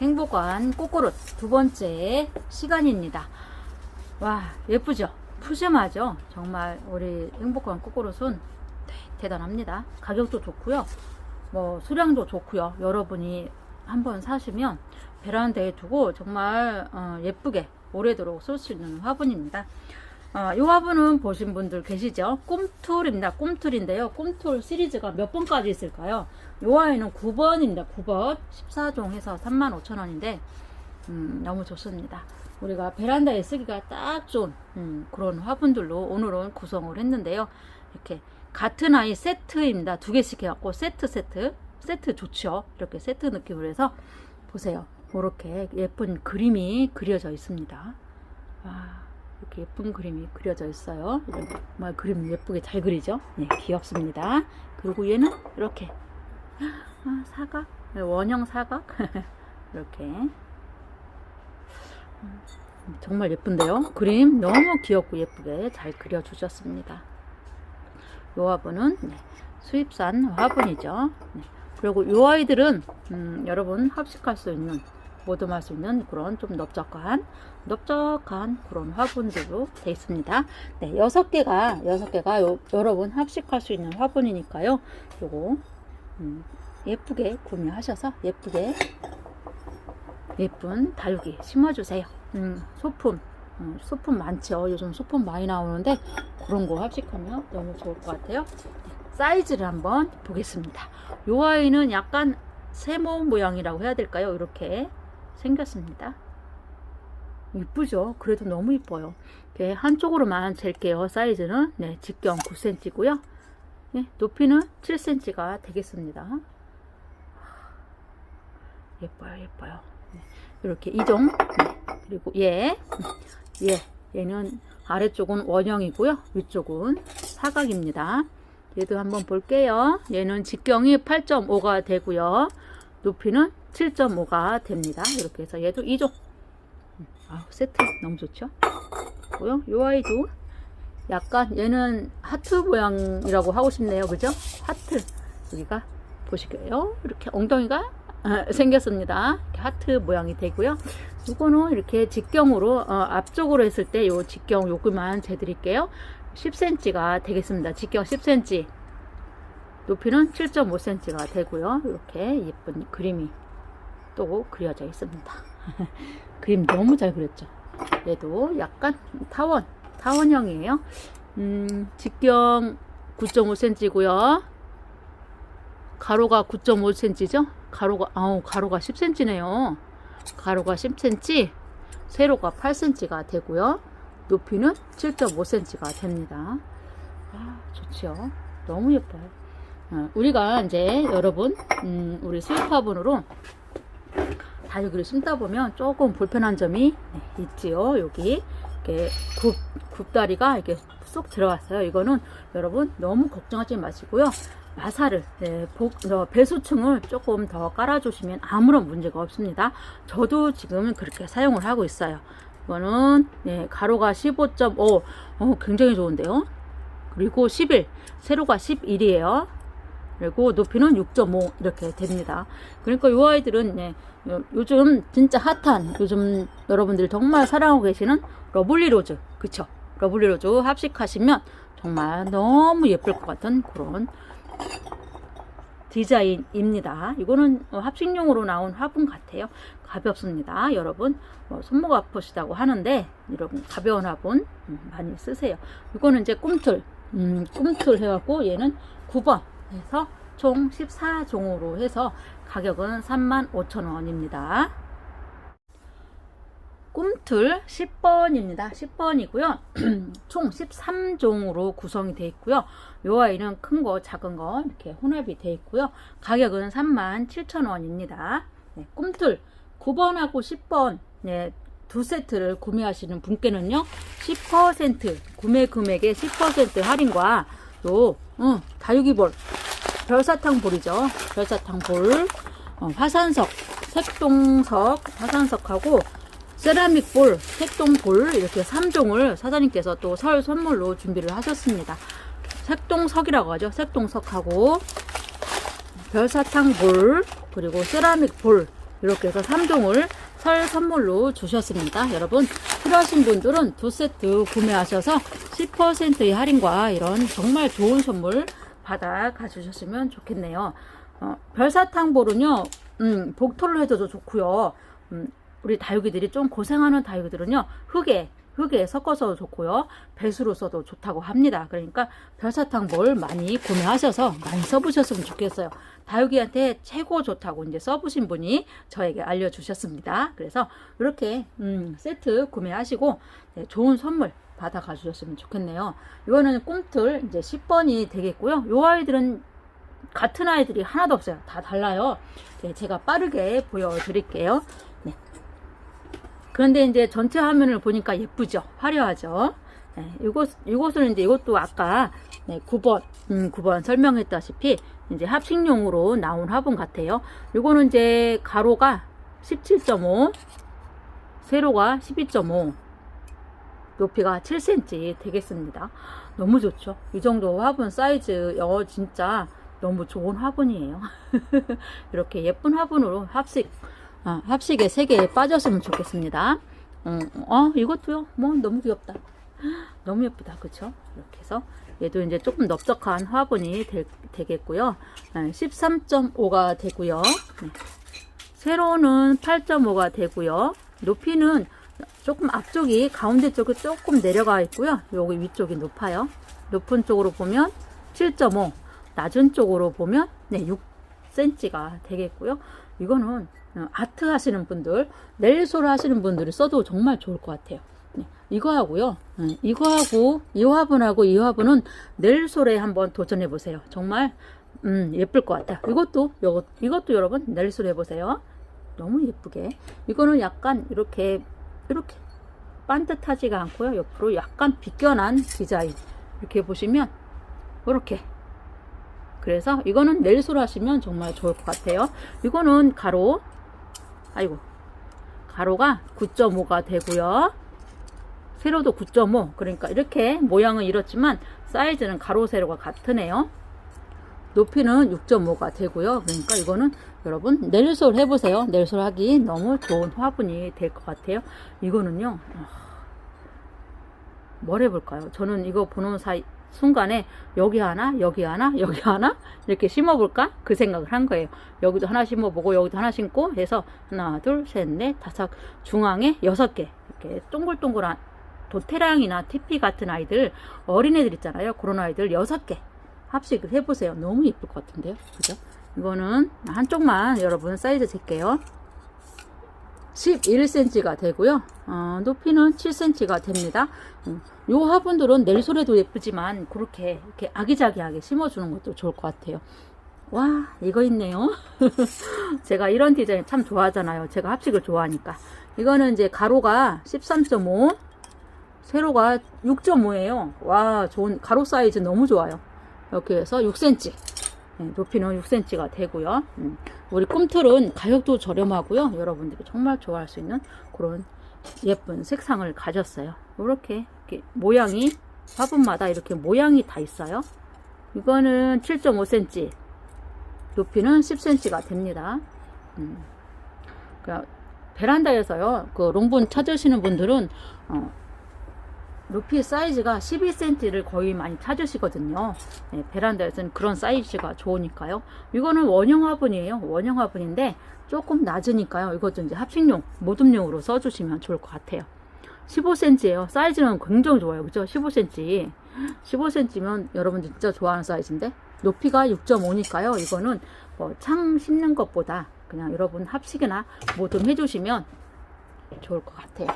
행복한 꼬꼬릇 두 번째 시간입니다. 와, 예쁘죠? 푸짐하죠? 정말 우리 행복한 꼬꼬릇은 네, 대단합니다. 가격도 좋고요. 뭐 수량도 좋고요. 여러분이 한번 사시면 베란다에 두고 정말 어, 예쁘게 오래도록 쓸 수 있는 화분입니다. 어, 이 화분은 보신 분들 계시죠? 꿈툴입니다. 꿈툴인데요. 꿈툴 시리즈가 몇 번까지 있을까요? 이 아이는 9번입니다. 9번. 14종 해서 35,000원인데, 음, 너무 좋습니다. 우리가 베란다에 쓰기가 딱 좋은 음, 그런 화분들로 오늘은 구성을 했는데요. 이렇게 같은 아이 세트입니다. 두 개씩 해갖고 세트 세트. 세트 좋죠? 이렇게 세트 느낌으로 해서 보세요. 이렇게 예쁜 그림이 그려져 있습니다. 와. 이렇게 예쁜 그림이 그려져 있어요. 정말 그림 예쁘게 잘 그리죠? 네, 귀엽습니다. 그리고 얘는 이렇게 아, 사각, 네, 원형 사각 이렇게 음, 정말 예쁜데요. 그림 너무 귀엽고 예쁘게 잘 그려주셨습니다. 이 화분은 네, 수입산 화분이죠. 네, 그리고 이 아이들은 음, 여러분 합식할 수 있는 모듬할 수 있는 그런 좀 넓적한 넓적한 그런 화분들로 되어 있습니다. 네, 여섯 개가 여섯 개가 요- 여러분 합식할 수 있는 화분이니까요. 요거 음, 예쁘게 구매하셔서 예쁘게 예쁜 다육이 심어주세요. 음, 소품 음, 소품 많죠. 요즘 소품 많이 나오는데 그런 거 합식하면 너무 좋을 것 같아요. 네, 사이즈를 한번 보겠습니다. 요 아이는 약간 세모 모양이라고 해야 될까요? 이렇게 생겼습니다. 이쁘죠? 그래도 너무 이뻐요. 이렇게 한쪽으로만 잴게요. 사이즈는 네, 직경 9cm고요. 네, 높이는 7cm가 되겠습니다. 예뻐요, 예뻐요. 네, 이렇게 이종 네, 그리고 얘, 얘, 얘는 아래쪽은 원형이고요. 위쪽은 사각입니다. 얘도 한번 볼게요. 얘는 직경이 8.5가 되고요. 높이는 7.5가 됩니다. 이렇게 해서 얘도 2종. 아, 세트 너무 좋죠? 고요. 요 아이도 약간 얘는 하트 모양이라고 하고 싶네요. 그죠? 하트. 여기가 보실게요. 이렇게 엉덩이가 아, 생겼습니다. 하트 모양이 되고요. 이거는 이렇게 직경으로 어, 앞쪽으로 했을 때 요 직경 요금만 재드릴게요. 10cm가 되겠습니다. 직경 10cm. 높이는 7.5cm가 되고요. 이렇게 예쁜 그림이 또 그려져 있습니다. 그림 너무 잘 그렸죠. 얘도 약간 타원, 타원형이에요. 음, 직경 9.5cm고요. 가로가 9.5cm죠? 가로가, 아우, 가로가 10cm네요. 가로가 10cm, 세로가 8cm가 되고요. 높이는 7.5cm가 됩니다. 아, 좋죠. 너무 예뻐요. 어, 우리가 이제 여러분, 음, 우리 수입 화분으로 다육이를 심다 보면 조금 불편한 점이 네, 있지요. 여기 이렇게 굽, 굽다리가 이렇게 쏙 들어갔어요. 이거는 여러분 너무 걱정하지 마시고요. 마사를 네, 복, 어, 배수층을 조금 더 깔아주시면 아무런 문제가 없습니다. 저도 지금 그렇게 사용을 하고 있어요. 이거는 네, 가로가 15.5 어, 굉장히 좋은데요. 그리고 11 세로가 11이에요. 그리고 높이는 6.5 이렇게 됩니다. 그러니까 이 아이들은 네, 요- 요즘 진짜 핫한 요즘 여러분들이 정말 사랑하고 계시는 러블리 로즈 그쵸? 러블리 로즈 합식하시면 정말 너무 예쁠 것 같은 그런 디자인입니다. 이거는 어, 합식용으로 나온 화분 같아요. 가볍습니다. 여러분 뭐 손목 아프시다고 하는데 이런 가벼운 화분 음, 많이 쓰세요. 이거는 이제 꿈틀 음, 꿈틀 해갖고 얘는 9번 해서 총 14종으로 해서 가격은 35,000원입니다. 꿈틀 10번입니다. 10번이고요. 총 13종으로 구성이 되어 있고요. 요 아이는 큰 거, 작은 거 이렇게 혼합이 되어 있고요. 가격은 37,000원입니다. 네, 꿈틀 9번하고 10번 네, 두 세트를 구매하시는 분께는요. 10% 구매 금액의 10% 할인과 또 어, 다육이볼 별사탕 볼이죠. 별사탕 볼 어, 화산석 색동석 화산석하고 세라믹 볼, 색동 볼 이렇게 3종을 사장님께서 또 설 선물로 준비를 하셨습니다. 색동석이라고 하죠. 색동석하고 별사탕 볼 그리고 세라믹 볼 이렇게 해서 3종을 설 선물로 주셨습니다. 여러분 필요하신 분들은 두 세트 구매하셔서 10%의 할인과 이런 정말 좋은 선물 받아 가주셨으면 좋겠네요. 어, 별사탕볼은요, 음, 복토를 해줘도 좋고요. 음, 우리 다육이들이 좀 고생하는 다육이들은요, 흙에 흙에 섞어서 좋고요. 배수로 써도 좋다고 합니다. 그러니까 별사탕볼 많이 구매하셔서 많이 써보셨으면 좋겠어요. 다육이한테 최고 좋다고 이제 써보신 분이 저에게 알려주셨습니다. 그래서 이렇게 음, 세트 구매하시고 네, 좋은 선물 받아가 주셨으면 좋겠네요. 이거는 꿈틀 이제 10번이 되겠고요. 요 아이들은 같은 아이들이 하나도 없어요. 다 달라요. 네, 제가 빠르게 보여드릴게요. 네. 그런데 이제 전체 화면을 보니까 예쁘죠? 화려하죠? 네, 이곳, 이곳은 이제 이것도 아까 네, 9번, 음, 9번 설명했다시피 이제 합식용으로 나온 화분 같아요. 이거는 이제 가로가 17.5, 세로가 12.5, 높이가 7cm 되겠습니다. 너무 좋죠? 이 정도 화분 사이즈, 어, 진짜 너무 좋은 화분이에요. 이렇게 예쁜 화분으로 합식, 아, 합식에 세 개에 빠졌으면 좋겠습니다. 음, 어, 이것도요. 뭐 너무 귀엽다. 너무 예쁘다. 그쵸? 이렇게 해서 얘도 이제 조금 넓적한 화분이 되, 되겠고요. 13.5가 되고요. 네. 세로는 8.5가 되고요. 높이는 조금 앞쪽이 가운데 쪽이 조금 내려가 있고요. 여기 위쪽이 높아요. 높은 쪽으로 보면 7.5, 낮은 쪽으로 보면 네, 6cm가 되겠고요. 이거는 어, 아트 하시는 분들, 네일솔 하시는 분들이 써도 정말 좋을 것 같아요. 네, 이거 하고요. 네, 이거 하고 이 화분하고 이 화분은 네일솔에 한번 도전해 보세요. 정말 음, 예쁠 것 같아요. 이것도 요것, 이것도 여러분 네일솔 해보세요. 너무 예쁘게. 이거는 약간 이렇게 이렇게 반듯하지가 않고요. 옆으로 약간 비껴난 디자인 이렇게 보시면 이렇게 그래서 이거는 넬솔 하시면 정말 좋을 것 같아요. 이거는 가로 아이고 가로가 9.5가 되고요. 세로도 9.5 그러니까 이렇게 모양은 이렇지만 사이즈는 가로 세로가 같으네요. 높이는 6.5가 되고요. 그러니까 이거는 여러분 넬솔 해보세요. 넬솔 하기 너무 좋은 화분이 될 것 같아요. 이거는요. 뭘 해볼까요? 저는 이거 보는 사이 순간에 여기 하나, 여기 하나, 여기 하나 이렇게 심어볼까 그 생각을 한 거예요. 여기도 하나 심어보고 여기도 하나 심고 해서 하나, 둘, 셋, 넷, 다섯 중앙에 여섯 개 이렇게 동글동글한 도테랑이나 티피 같은 아이들 어린애들 있잖아요. 그런 아이들 여섯 개 합식을 해보세요. 너무 예쁠 것 같은데요. 그죠? 이거는 한쪽만 여러분 사이즈 잴게요. 11cm가 되고요. 어, 높이는 7cm가 됩니다. 음, 요 화분들은 넬솔에도 예쁘지만 그렇게 이렇게 아기자기하게 심어주는 것도 좋을 것 같아요. 와 이거 있네요. 제가 이런 디자인 참 좋아하잖아요. 제가 합식을 좋아하니까. 이거는 이제 가로가 13.5 세로가 6.5예요. 와 좋은 가로 사이즈 너무 좋아요. 이렇게 해서 6cm 네, 높이는 6cm가 되고요. 음, 우리 꿈틀은 가격도 저렴하고요. 여러분들이 정말 좋아할 수 있는 그런 예쁜 색상을 가졌어요. 이렇게, 이렇게 모양이 화분마다 이렇게 모양이 다 있어요. 이거는 7.5cm, 높이는 10cm가 됩니다. 음, 그러니까 베란다에서요, 그 롱분 찾으시는 분들은 어, 높이 사이즈가 12cm를 거의 많이 찾으시거든요. 네, 베란다에서는 그런 사이즈가 좋으니까요. 이거는 원형 화분이에요. 원형 화분인데 조금 낮으니까요. 이것도 이제 합식용, 모둠용으로 써주시면 좋을 것 같아요. 15cm예요. 사이즈는 굉장히 좋아요. 그죠? 15cm. 15cm면 여러분들 진짜 좋아하는 사이즈인데 높이가 6.5니까요. 이거는 뭐 창 심는 것보다 그냥 여러분 합식이나 모둠 해주시면 좋을 것 같아요.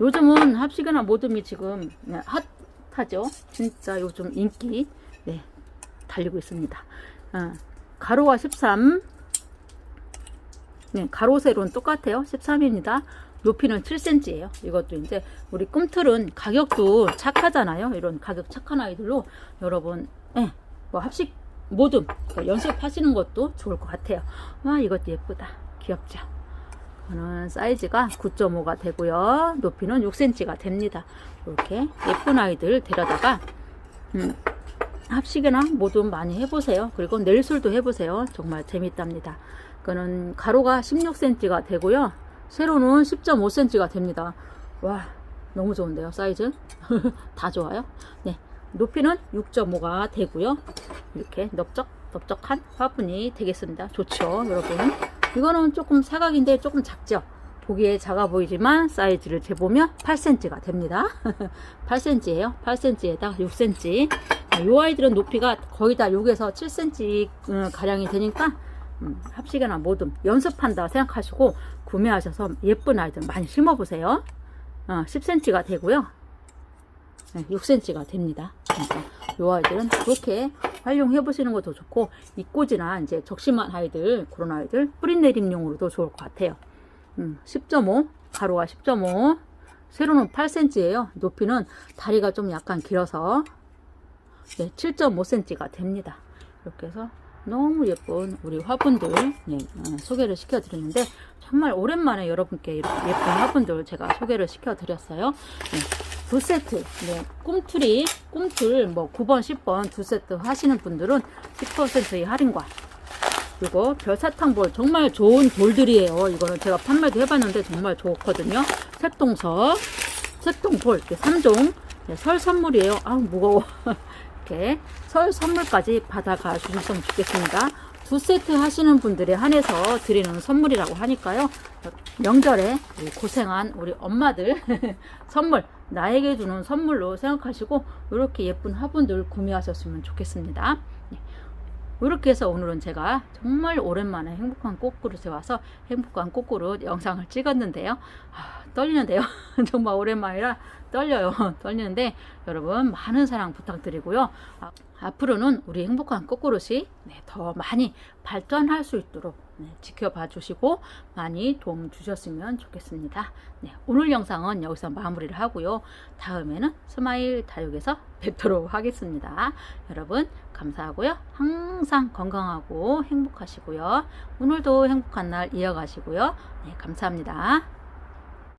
요즘은 합식이나 모듬이 지금 네, 핫하죠. 진짜 요즘 인기 네, 달리고 있습니다. 어, 가로가 13, 네, 가로 세로는 똑같아요. 13입니다. 높이는 7cm예요. 이것도 이제 우리 꿈틀은 가격도 착하잖아요. 이런 가격 착한 아이들로 여러분, 네, 뭐 합식 모듬 그러니까 연습하시는 것도 좋을 것 같아요. 와 이것도 예쁘다. 귀엽죠. 이거는 사이즈가 9.5가 되고요. 높이는 6cm가 됩니다. 이렇게 예쁜 아이들 데려다가 음, 합식이나 뭐든 많이 해보세요. 그리고 넬술도 해보세요. 정말 재밌답니다. 그거는 가로가 16cm가 되고요. 세로는 10.5cm가 됩니다. 와, 너무 좋은데요, 사이즈? 다 좋아요. 네, 높이는 6.5가 되고요. 이렇게 넓적, 넓적한 화분이 되겠습니다. 좋죠, 여러분. 이거는 조금 사각인데 조금 작죠? 보기에 작아 보이지만 사이즈를 재보면 8cm가 됩니다. 8cm예요. 8cm에다 6cm. 이 아이들은 높이가 거의 다 6에서 7cm 음, 가량이 되니까 음, 합식이나 뭐든 연습한다 생각하시고 구매하셔서 예쁜 아이들 많이 심어보세요. 어, 10cm가 되고요. 6cm가 됩니다. 그러니까 이 아이들은 그렇게 활용해 보시는 것도 좋고 이꼬지나 이제 적심한 아이들 그런 아이들 뿌리 내림용으로도 좋을 것 같아요. 음, 10.5 가로가 10.5 세로는 8cm예요. 높이는 다리가 좀 약간 길어서 네, 7.5cm가 됩니다. 이렇게 해서 너무 예쁜 우리 화분들 네, 어, 소개를 시켜드리는데 정말 오랜만에 여러분께 이렇게 예쁜 화분들 제가 소개를 시켜드렸어요. 네, 두 세트, 네, 꿈틀이, 꿈틀 뭐 9번, 10번 두 세트 하시는 분들은 10%의 할인과 그리고 별사탕볼 정말 좋은 볼들이에요. 이거는 제가 판매도 해봤는데 정말 좋거든요. 색동석, 색동볼 이렇게 3종 네, 설 선물이에요. 아 무거워. 이렇게 설 선물까지 받아가 주셨으면 좋겠습니다. 두 세트 하시는 분들에 한해서 드리는 선물이라고 하니까요. 명절에 고생한 우리 엄마들 선물 나에게 주는 선물로 생각하시고 이렇게 예쁜 화분들 구매하셨으면 좋겠습니다. 네. 이렇게 해서 오늘은 제가 정말 오랜만에 행복한 꽃그릇에 와서 행복한 꽃그릇 영상을 찍었는데요. 아, 떨리는데요. 정말 오랜만이라 떨려요. 떨리는데 여러분 많은 사랑 부탁드리고요. 아, 앞으로는 우리 행복한 꽃그릇이 네, 더 많이 발전할 수 있도록 네, 지켜봐 주시고 많이 도움 주셨으면 좋겠습니다. 네, 오늘 영상은 여기서 마무리를 하고요. 다음에는 스마일 다육에서 뵙도록 하겠습니다. 여러분 감사하고요. 항상 건강하고 행복하시고요. 오늘도 행복한 날 이어가시고요. 네, 감사합니다.